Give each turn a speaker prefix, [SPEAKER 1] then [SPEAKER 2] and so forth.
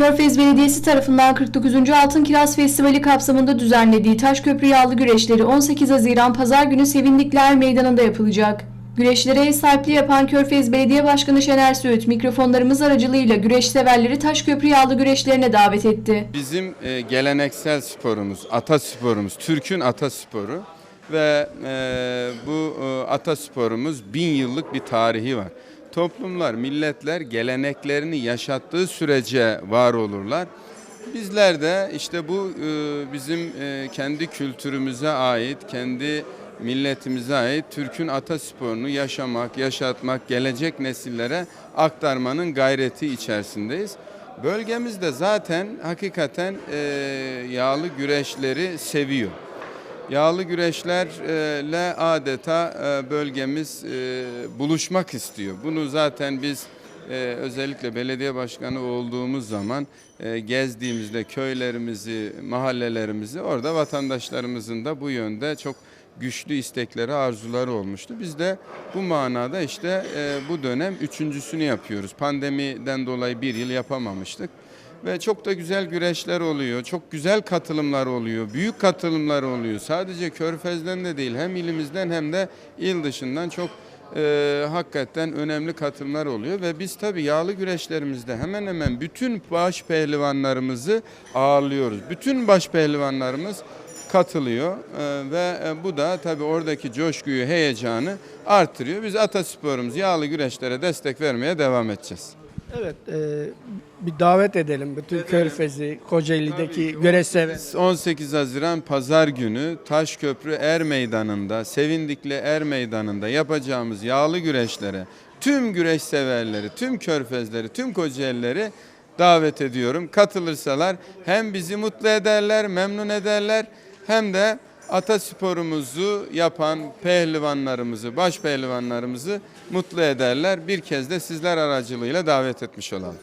[SPEAKER 1] Körfez Belediyesi tarafından 49. Altın Kiraz Festivali kapsamında düzenlediği Taşköprü Yağlı Güreşleri 18 Haziran Pazar günü Sevindikler Meydanı'nda yapılacak. Güreşlere ev sahipliği yapan Körfez Belediye Başkanı Şener Söğüt mikrofonlarımız aracılığıyla güreş severleri Taşköprü Yağlı Güreşlerine davet etti.
[SPEAKER 2] Bizim e, geleneksel sporumuz, atasporumuz, Türk'ün atasporu ve e, bu e, atasporumuz bin yıllık bir tarihi var. Toplumlar, milletler geleneklerini yaşattığı sürece var olurlar. Bizler de işte bu e, bizim e, kendi kültürümüze ait, kendi milletimize ait Türk'ün atasporunu yaşamak, yaşatmak, gelecek nesillere aktarmanın gayreti içerisindeyiz. Bölgemizde zaten hakikaten e, yağlı güreşleri seviyor. Yağlı güreşlerle adeta e, bölgemiz e, buluşmak istiyor. Bunu zaten biz e, özellikle belediye başkanı olduğumuz zaman gezdiğimizde köylerimizi, mahallelerimizi orada vatandaşlarımızın da bu yönde çok güçlü istekleri, arzuları olmuştu. Biz de bu manada işte bu dönem üçüncüsünü yapıyoruz. Pandemiden dolayı bir yıl yapamamıştık. Ve çok da güzel güreşler oluyor. Çok güzel katılımlar oluyor. Büyük katılımlar oluyor. Sadece Körfez'den de değil hem ilimizden hem de il dışından çok e, hakikaten önemli katılımlar oluyor. Ve biz tabii yağlı güreşlerimizde hemen hemen bütün baş pehlivanlarımızı ağırlıyoruz. Bütün baş pehlivanlarımız katılıyor E, ve e, bu da tabii oradaki coşkuyu, heyecanı artırıyor. Biz atasporumuz yağlı güreşlere destek vermeye devam edeceğiz.
[SPEAKER 3] Evet, e, bir davet edelim bütün Körfez'i, Kocaeli'deki güreş sever.
[SPEAKER 2] Biz 18 Haziran Pazar günü Taşköprü Er Meydanı'nda, Sevindikli Er Meydanı'nda yapacağımız yağlı güreşlere tüm güreş severleri, tüm körfezleri, tüm Kocaelileri davet ediyorum. Katılırsalar hem bizi mutlu ederler, memnun ederler hem de atasporumuzu yapan pehlivanlarımızı, baş pehlivanlarımızı mutlu ederler. Bir kez de sizler aracılığıyla davet etmiş olalım.